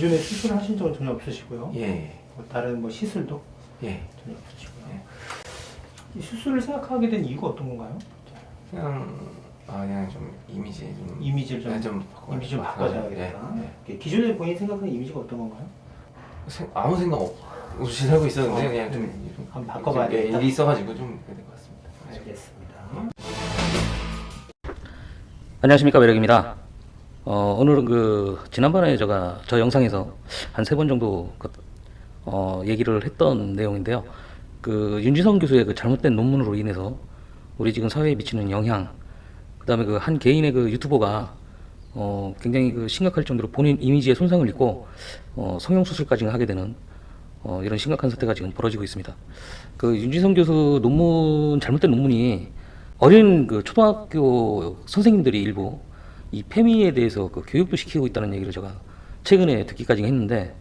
기존에 수술을 하신 적은 전혀 없으시고요. 예. 뭐 다른 뭐 시술도 예. 전혀 없으시고요. 예. 이 수술을 생각하게 된 이유가 어떤 건가요? 그냥 아 그냥 좀 이미지 좀 이미지를 좀, 네, 좀 바꿔 이미지 좀 바꿔줘야겠다. 예. 이렇게 기존에 본인 생각하는 이미지가 어떤 건가요? 생, 아무 생각 없, 없이 살고 있었는데 어, 그냥 좀, 네. 좀 한번 바꿔봐야 좀, 예, 되겠다. 일이 있어가지고 좀 그렇게 된것 같습니다. 알겠습니다. 안녕하십니까 매력입니다. 어, 오늘은 그 지난번에 제가 저 영상에서 한 세 번 정도 그, 어, 얘기를 했던 내용인데요. 그 윤지성 교수의 그 잘못된 논문으로 인해서 우리 지금 사회에 미치는 영향, 그다음에 그 한 개인의 그 유튜버가 어, 굉장히 그 심각할 정도로 본인 이미지에 손상을 입고 어, 성형 수술까지 하게 되는 어, 이런 심각한 사태가 지금 벌어지고 있습니다. 그 윤지성 교수 논문 잘못된 논문이 어린 그 초등학교 선생님들이 일부 이 페미에 대해서 그 교육도 시키고 있다는 얘기를 제가 최근에 듣기까지 했는데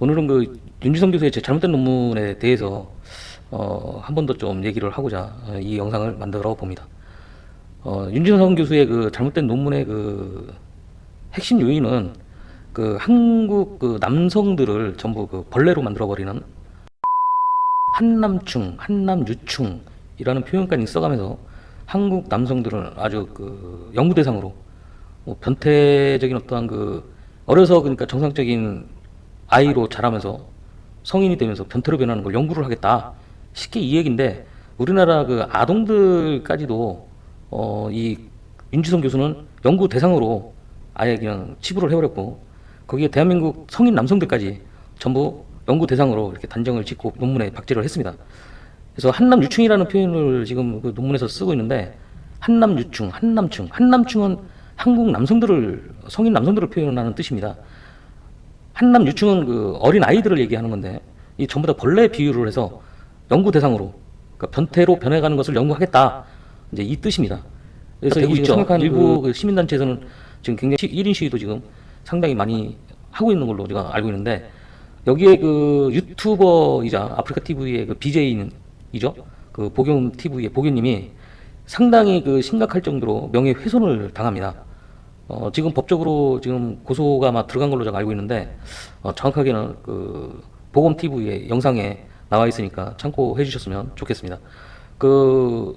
오늘은 그 윤지성 교수의 제 잘못된 논문에 대해서 어, 한 번 더 좀 얘기를 하고자 어, 이 영상을 만들어 봅니다. 어, 윤지성 교수의 그 잘못된 논문의 그 핵심 요인은 그 한국 그 남성들을 전부 그 벌레로 만들어 버리는 한남충, 한남유충이라는 표현까지 써가면서 한국 남성들을 아주 그 연구 대상으로 뭐 변태적인 어떠한 그 어려서 그러니까 정상적인 아이로 자라면서 성인이 되면서 변태로 변하는 걸 연구를 하겠다. 쉽게 이 얘기인데 우리나라 그 아동들까지도 어 이 윤지성 교수는 연구 대상으로 아예 그냥 치부를 해버렸고 거기에 대한민국 성인 남성들까지 전부 연구 대상으로 이렇게 단정을 짓고 논문에 박제를 했습니다. 그래서 한남 유충이라는 표현을 지금 그 논문에서 쓰고 있는데 한남 유충, 한남충, 한남충은 한국 남성들을 성인 남성들을 표현하는 뜻입니다. 한남 유충은 그 어린 아이들을 얘기하는 건데 이 전부 다 벌레 비유를 해서 연구 대상으로 그러니까 변태로 변해가는 것을 연구하겠다 이제 이 뜻입니다. 그래서 되고 이 있죠. 생각한 일부 그 시민단체에서는 지금 굉장히 시- 1인 시위도 지금 상당히 많이 하고 있는 걸로 제가 알고 있는데 여기에 그 유튜버이자 아프리카 TV의 그 BJ이죠. 그 복용 TV의 복용님이 상당히 그 심각할 정도로 명예훼손을 당합니다. 어, 지금 법적으로 지금 고소가 막 들어간 걸로 제가 알고 있는데 어, 정확하게는 그 보검 TV의 영상에 나와 있으니까 참고해 주셨으면 좋겠습니다. 그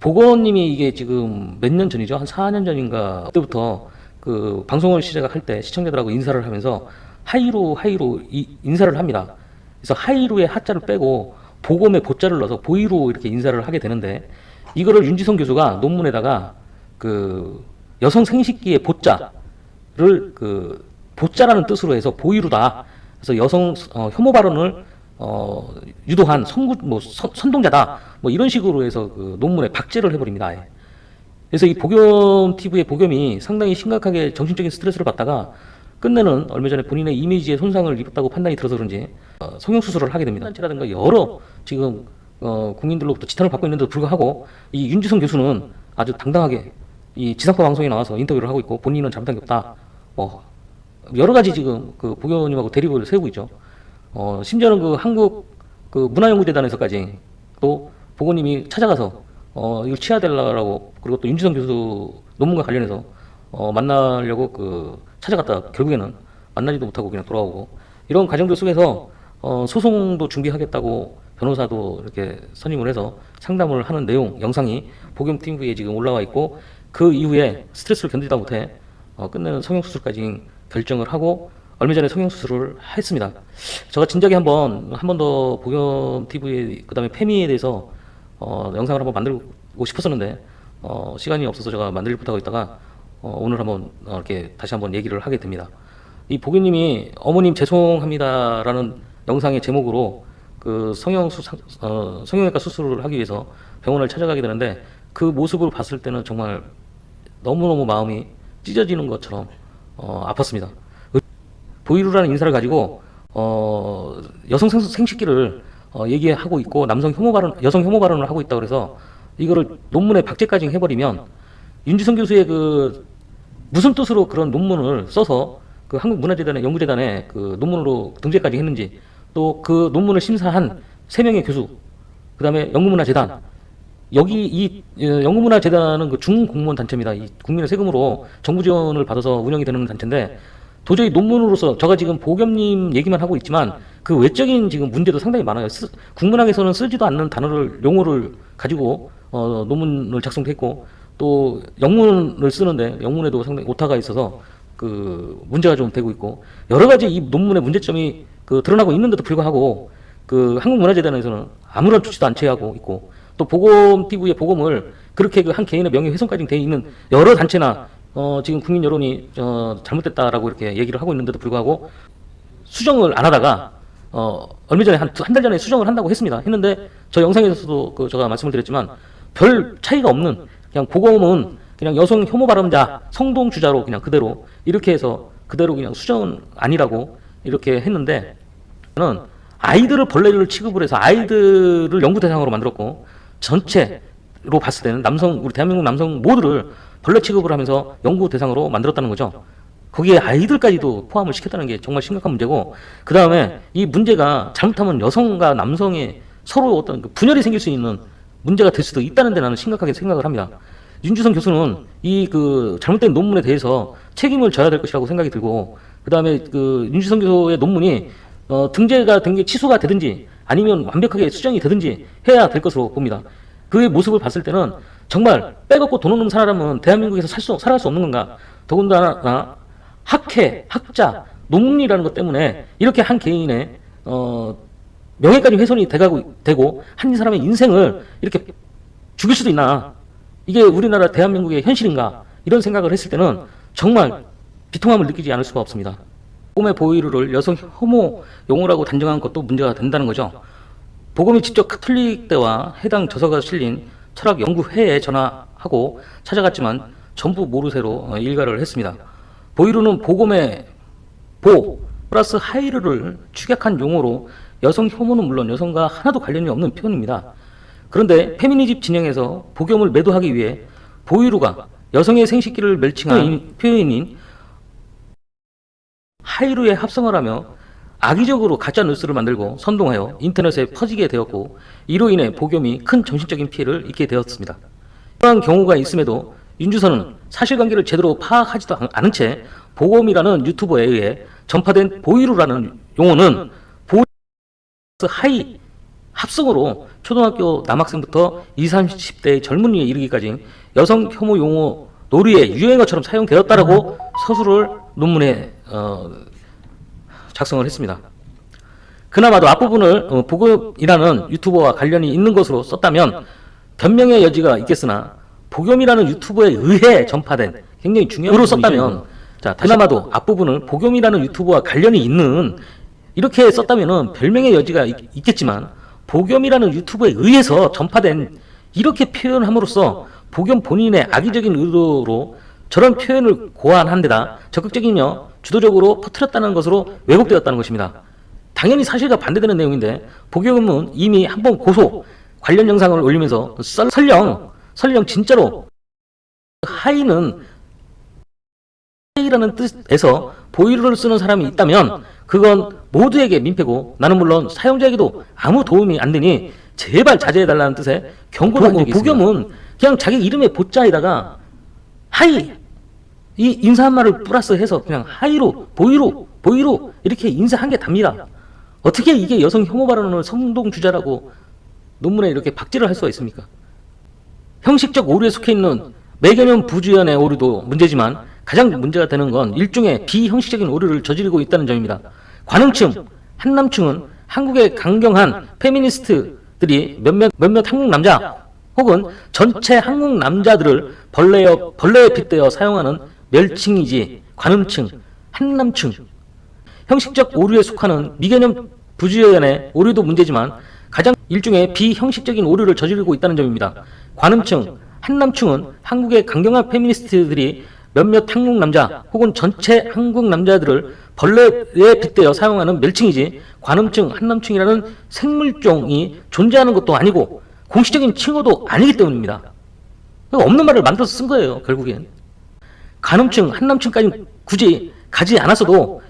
보건님이 이게 지금 몇 년 전이죠? 한 4년 전인가 그때부터 그 방송을 시작할 때 시청자들하고 인사를 하면서 하이루 하이루 이, 인사를 합니다. 그래서 하이루의 하자를 빼고 보검의 보자를 넣어서 보이로 이렇게 인사를 하게 되는데 이거를 윤지성 교수가 논문에다가 그 여성 생식기의 보자를 그 보자라는 뜻으로 해서 보이루다. 그래서 여성 어, 혐오 발언을 어, 유도한 선구 뭐 선, 선동자다. 뭐 이런 식으로 해서 그 논문에 박제를 해버립니다. 아예. 그래서 이 복염 TV의 복염이 상당히 심각하게 정신적인 스트레스를 받다가 끝내는 얼마 전에 본인의 이미지에 손상을 입었다고 판단이 들어서 그런지 어, 성형 수술을 하게 됩니다. 단체라든가 여러 지금 어, 국민들로부터 지탄을 받고 있는데도 불구하고 이 윤지성 교수는 아주 당당하게 이 지상파 방송에 나와서 인터뷰를 하고 있고 본인은 잘못한 게 없다. 뭐 여러 가지 지금 그 복염님하고 대립을 세우고 있죠. 어, 심지어는 그 한국 그 문화연구재단에서까지 또 보고님이 찾아가서 어, 이걸 치아될라라고 그리고 또 윤지성 교수 논문과 관련해서 어, 만나려고 그 찾아갔다 결국에는 만나지도 못하고 그냥 돌아오고 이런 과정들 속에서 어, 소송도 준비하겠다고 변호사도 이렇게 선임을 해서 상담을 하는 내용 영상이 복용 TV에 지금 올라와 있고 그 이후에 스트레스를 견디다 못해 어, 끝내는 성형 수술까지 결정을 하고 얼마 전에 성형 수술을 했습니다. 제가 진작에 한번 한 번 더 복염 TV 그다음에 페미에 대해서 어, 영상을 한번 만들고 싶었었는데 어, 시간이 없어서 제가 만들지 못하고 있다가 어, 오늘 한번 어, 이렇게 다시 한번 얘기를 하게 됩니다. 이 보기님이 어머님 죄송합니다라는 영상의 제목으로 그 성형 수 어, 성형외과 수술을 하기 위해서 병원을 찾아가게 되는데 그 모습을 봤을 때는 정말 너무너무 마음이 찢어지는 것처럼 어, 아팠습니다. 보이루라는 인사를 가지고 어, 여성 생- 생식기를 어, 얘기하고 있고 남성 혐오 발언, 여성 혐오 발언을 하고 있다 그래서 이거를 논문에 박제까지 해버리면 윤지성 교수의 그 무슨 뜻으로 그런 논문을 써서 그 한국문화재단의 연구재단에 그 논문으로 등재까지 했는지 또 그 논문을 심사한 세 명의 교수 그 다음에 연구문화재단 여기 이 어, 연구문화재단은 그 중공무원 단체입니다. 이 국민의 세금으로 정부 지원을 받아서 운영이 되는 단체인데 도저히 논문으로서 제가 지금 보겸님 얘기만 하고 있지만 그 외적인 지금 문제도 상당히 많아요. 쓰- 국문학에서는 쓰지도 않는 단어를 용어를 가지고 어, 논문을 작성했고 또 영문을 쓰는데 영문에도 상당히 오타가 있어서 그 문제가 좀 되고 있고 여러 가지 이 논문의 문제점이 그 드러나고 있는데도 불구하고 그 한국문화재단에서는 아무런 조치도 안 취하고 있고 또 보검 TV의 보검을 그렇게 그 한 개인의 명예훼손까지 돼 있는 여러 단체나 어 지금 국민 여론이 어 잘못됐다라고 이렇게 얘기를 하고 있는데도 불구하고 수정을 안 하다가 어 얼마 전에 한 한 달 전에 수정을 한다고 했습니다. 했는데 저 영상에서도 그 제가 말씀을 드렸지만 별 차이가 없는 그냥 보검은 그냥 여성 혐오 발언자 성동 주자로 그냥 그대로 이렇게 해서 그대로 그냥 수정은 아니라고 이렇게 했는데 는 아이들을 벌레를 취급을 해서 아이들을 연구 대상으로 만들었고 전체로 봤을 때는 남성 우리 대한민국 남성 모두를 벌레 취급을 하면서 연구 대상으로 만들었다는 거죠. 거기에 아이들까지도 포함을 시켰다는 게 정말 심각한 문제고 그 다음에 이 문제가 잘못하면 여성과 남성의 서로 어떤 그 분열이 생길 수 있는 문제가 될 수도 있다는 데 나는 심각하게 생각을 합니다. 윤주성 교수는 이 그 잘못된 논문에 대해서 책임을 져야 될 것이라고 생각이 들고 그 다음에 그 윤주성 교수의 논문이 어, 등재가 된 게 취소가 되든지 아니면 완벽하게 수정이 되든지 해야 될 것으로 봅니다. 그의 모습을 봤을 때는 정말 빼갖고 돈 없는 사람은 대한민국에서 살 수, 살아갈 수 없는 건가? 더군다나 학회, 학자, 논문이라는 것 때문에 이렇게 한 개인의 어, 명예까지 훼손이 돼가고 되고 한 사람의 인생을 이렇게 죽일 수도 있나? 이게 우리나라 대한민국의 현실인가? 이런 생각을 했을 때는 정말 비통함을 느끼지 않을 수가 없습니다. 보검의 보이루를 여성 혐오 용어라고 단정한 것도 문제가 된다는 거죠. 보검이 직접 카톨릭대와 해당 저서가 실린 철학 연구회에 전화하고 찾아갔지만 전부 모르쇠로 어, 일가를 했습니다. 보이루는 보검의 보 플러스 하이르를 축약한 용어로 여성 혐오는 물론 여성과 하나도 관련이 없는 표현입니다. 그런데 페미니즘 진영에서 복염을 매도하기 위해 보이루가 여성의 생식기를 멸칭한 표현인 하이루에 합성을 하며 악의적으로 가짜 뉴스를 만들고 선동하여 인터넷에 퍼지게 되었고 이로 인해 복염이 큰 정신적인 피해를 입게 되었습니다. 이러한 경우가 있음에도 윤주선은 사실관계를 제대로 파악하지도 않- 않은 채 보검이라는 유튜버에 의해 전파된 보이루라는 용어는 보이 하이 합성으로 초등학교 남학생부터 20, 30대의 젊은이에 이르기까지 여성 혐오 용어 놀이의 유행어처럼 사용되었다라고 서술을 논문에 어, 작성을 했습니다. 그나마도 앞부분을 어, 보금이라는 유튜버와 관련이 있는 것으로 썼다면 변명의 여지가 있겠으나 보겸이라는 유튜버에 의해 전파된 굉장히 중요한 으로 썼다면. 자 그나마도 앞부분을 보겸이라는 유튜버와 관련이 있는 이렇게 썼다면은 별명의 여지가 있, 있겠지만 보겸이라는 유튜버에 의해서 전파된 이렇게 표현함으로써 보겸 본인의 악의적인 의도로 저런 표현을 고안한 데다 적극적이며 주도적으로 퍼뜨렸다는 것으로 왜곡되었다는 것입니다. 당연히 사실과 반대되는 내용인데 보겸은 이미 한 번 고소 관련 영상을 올리면서 썰- 설령 설령 진짜로 하이는 하이라는 뜻에서 보이루를 쓰는 사람이 있다면 그건 모두에게 민폐고 나는 물론 사용자에게도 아무 도움이 안 되니 제발 자제해달라는 뜻의 경고를 한 적이 있습니다. 보겸은 그냥 자기 이름의 보자에다가 하이 이 인사한 말을 플러스해서 그냥 하이로 보이로 보이로 이렇게 인사한 게 답니다. 어떻게 이게 여성 혐오 발언을 성동 주자라고 논문에 이렇게 박제를 할 수가 있습니까? 형식적 오류에 속해 있는 매개념 부주연의 오류도 문제지만 가장 문제가 되는 건 일종의 비형식적인 오류를 저지르고 있다는 점입니다. 관음층, 한남층은 한국의 강경한 페미니스트 들이 몇몇 몇몇 한국 남자 혹은 전체 한국 남자들을 벌레여 벌레에 빗대어 사용하는 멸칭이지 관음층, 한남층 형식적 오류에 속하는 미개념 부주연의 오류도 문제지만 가장 일종의 비형식적인 오류를 저지르고 있다는 점입니다. 관음층, 한남층은 한국의 강경한 페미니스트들이 몇몇 한국 남자 혹은 전체 한국 남자들을 벌레에 빗대어 사용하는 멸칭이지 관음층, 한남층이라는 생물종이 존재하는 것도 아니고 공식적인 칭호도 아니기 때문입니다. 없는 말을 만들어서 쓴 거예요, 결국엔. 간음층, 한남층까지 굳이 가지 않았어도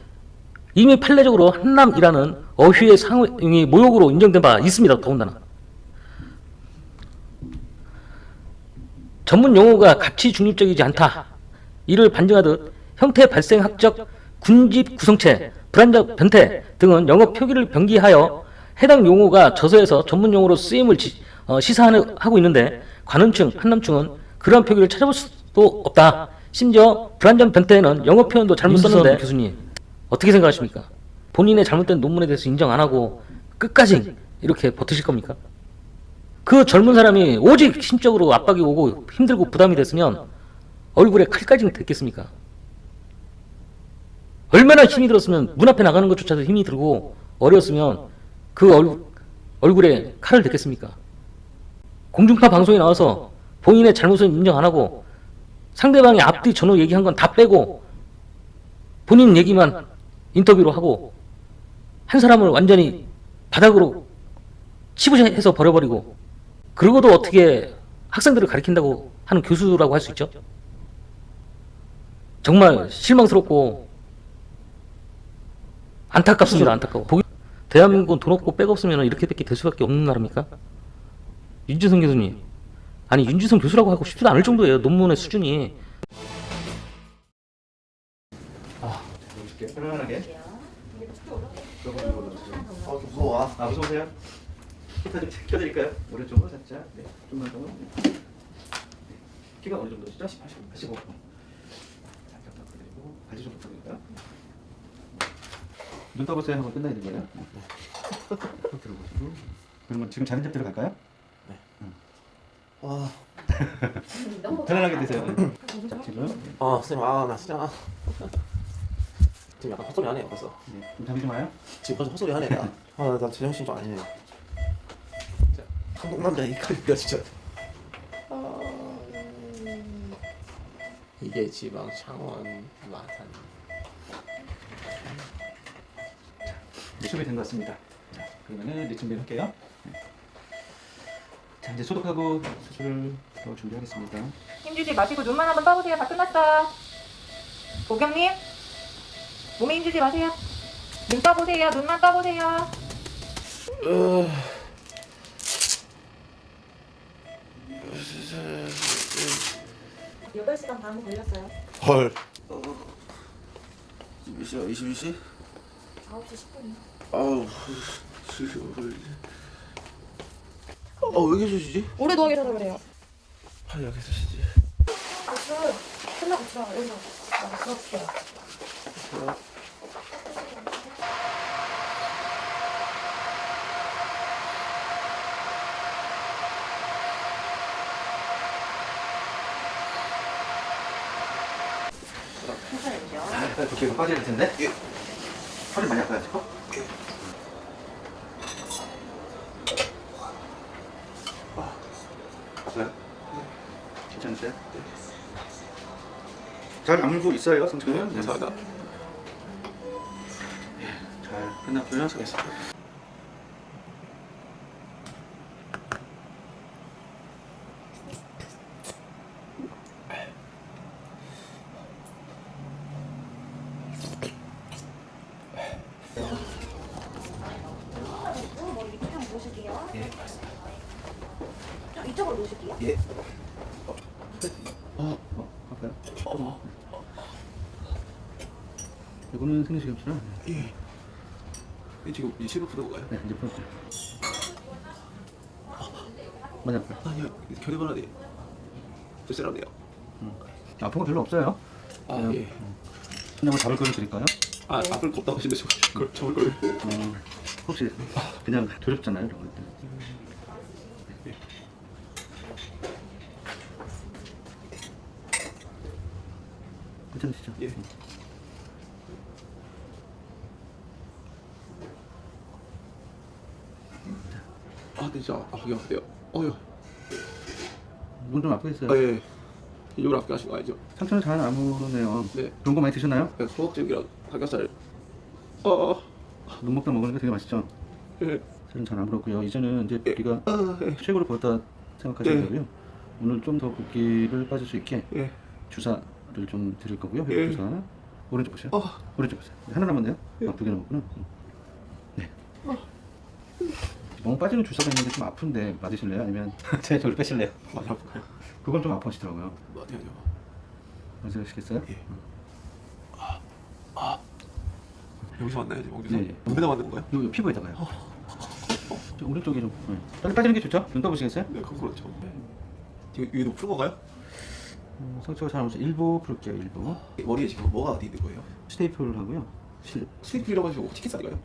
이미 판례적으로 한남이라는 어휘의 상이 모욕으로 인정된 바 있습니다. 더군다나. 전문 용어가 가치 중립적이지 않다. 이를 반증하듯 형태 발생학적 군집 구성체, 불안정 변태 등은 영어 표기를 병기하여 해당 용어가 저서에서 전문 용어로 쓰임을 지- 어, 시사하고 있는데 관원층, 한남층은 그러한 표기를 찾아볼 수도 없다. 심지어 불안정 변태에는 영어 표현도 잘못 썼는데 교수님 어떻게 생각하십니까? 본인의 잘못된 논문에 대해서 인정 안 하고 끝까지 이렇게 버티실 겁니까? 그 젊은 사람이 오직 심적으로 압박이 오고 힘들고 부담이 됐으면 얼굴에 칼까지 됐겠습니까? 얼마나 힘이 들었으면 문 앞에 나가는 것조차도 힘이 들고 어려웠으면 그 얼, 얼굴에 칼을 댔겠습니까? 공중파 방송에 나와서 본인의 잘못을 인정 안 하고 상대방이 앞뒤 전후 얘기한 건 다 빼고 본인 얘기만 인터뷰로 하고 한 사람을 완전히 바닥으로 치부해서 버려버리고 그러고도 어떻게 학생들을 가리킨다고 하는 교수라고 할 수 있죠? 정말 실망스럽고 안타깝습니다. 안타까워. 보기- 대한민국은 돈 없고 백 없으면 이렇게밖에 될 수밖에 없는 나라입니까? 윤지성 교수님. 아니 윤지성 교수라고 하고 싶지도 않을 정도예요. 논문의 수준이. 보여줄게요. 편안하게. 어, 무서워. 아, 무서우세요? 좀 켜드릴까요? 오른쪽으로 살짝. 네, 좀만 더. 네. 키가 어느 정도시죠? 85. 85. 바지 좀 부탁드릴까요? 눈 떠보세요 하고 끝나야 되는 거예요? 네. 꼭 들어보시고. 그러면 지금 자는 잡대로 갈까요? 네. 아, 편안하게 드세요. 자, 지금. 아, 선생님, 아, 나 진짜. 아. 지금 약간 헛소리 하네요, 벌써. 네, 좀 잠이 좀 와요? 지금 벌써 헛소리 하네, 나. 아, 나 제정신 좀 아니네요. 진짜, 한국 남자 이칼이야, 진짜. 이게 지방 창원 마산. 네, 준비된 것 같습니다. 자, 그러면은 네, 준비할게요. 네. 자, 이제 소독하고 수술을 더 준비하겠습니다. 힘주지 마시고 눈만 한번 떠보세요. 다 끝났어요. 고경님, 몸에 힘주지 마세요. 눈 떠보세요. 눈만 떠보세요. 여덟 시간 반 걸렸어요. 헐. 몇 시야? 22시? 9시 10분이요. 아우, 헐. 어, 왜 계시지? 오래 누워 계셔서 그래요. 아, 여기 계시지. 박수 끝나고 들어가. 여기서 들어갈게요. 아, 약간 두께가 될 텐데. 예. 허리 많이 아파요, 지금? 아, 아파요? 괜찮으세요? 잘 아물고 있어요, 성철? 네, 감사합니다. 잘 끝났고요. 수고했습니다. 머리 이쪽으로 놓으실게요. 예, 맞습니다. 이쪽으로 놓으실게요. 예. 어, 어, 아파요? 어, 이거는 생리식염수라. 예. 이 지금 이 실버 풀고 가요? 네, 이제. 많이 아파요. 아니요, 결의발언이 좀 세라네요. 아픈 거 별로 없어요. 아, 그냥 예. 그냥 잡을 거를 드릴까요? 아, 앞을 곱다고 하시면 그걸 접을 걸. 어, 혹시 그냥 두렵잖아요, 이런 것들. 괜찮으시죠? 예. 아, 진짜 아프게 아프대요. 어휴. 눈좀 아프겠어요? 아, 예. 이쪽으로 아프게 하신 거 아니죠? 상처는 잘 아무네요. 네. 그런 거 많이 드셨나요? 네, 소각즙이랑 삼겹살. 어, 눈 먹다 먹으니까 되게 맛있죠? 예. 저는 잘 아물었고요. 이제는 이제 붓기가 아, 예. 최고로 보다 생각하시면 네. 되고요. 오늘 좀 더 붓기를 빠질 수 있게 예. 주사를 좀 드릴 거고요. 예. 회복 주사. 오른쪽 보세요. 어. 오른쪽 보세요. 하나 남았네요. 예. 아, 두 개 남았구나. 네. 멍 빠지는 주사가 있는데 좀 아픈데 맞으실래요? 아니면 제 저를 빼실래요? 많이 아프가요? 그건 좀 아파하시더라고요. 많이 하죠. 맞으시겠어요? 예. 여기서 만나야지 멍주사. 네. 눈에다 만드는 거야? 요, 요 피부에다가요. 저 오른쪽에 좀 네. 빨리 빠지는 게 좋죠? 눈 떠보시겠어요? 네, 그렇죠. 지금 위에도 푸른 건가요? 음, 상처가 잘 오죠. 일부 풀게요. 일부. 머리에 지금 뭐가 어디 있는 거예요? 스테이플을 하고요. 실, 스티플이라고 하시고 치킨 싸니까요?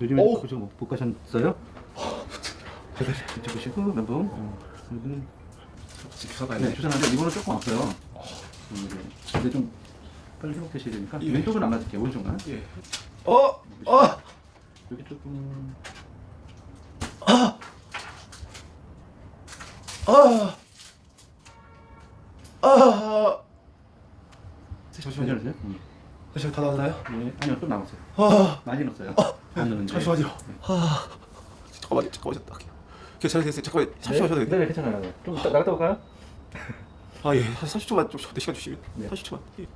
요즘에 오! 그죠? 뭐, 못 가셨어요? 이쪽 보시고 면봉. 여기는 주사가 네, 주사는데 이거는 조금 아파요. 음, 네. 근데 좀 빨리 회복되셔야 되니까 예. 왼쪽은 안 맞을게요. 오른쪽만. 예. 어! 어! 여기 조금 아! 아! 잠시만요. 괜찮으세요? 음. 잠시만 다 나왔나요? 네. 아니요, 좀 남았어요. 아! 많이 넣었어요. 안 넣는데. 잠시만요. 아! 잠깐만요. 잠깐만요. 괜찮으세요? 잠깐만. 잠시만 쉬어도 네, 돼요? 네, 괜찮아요. 좀 이따 나갔다 올까요? 아, 예. 한 30초만 좀내 시간 주시면. 네. 30초만. 예.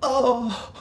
아!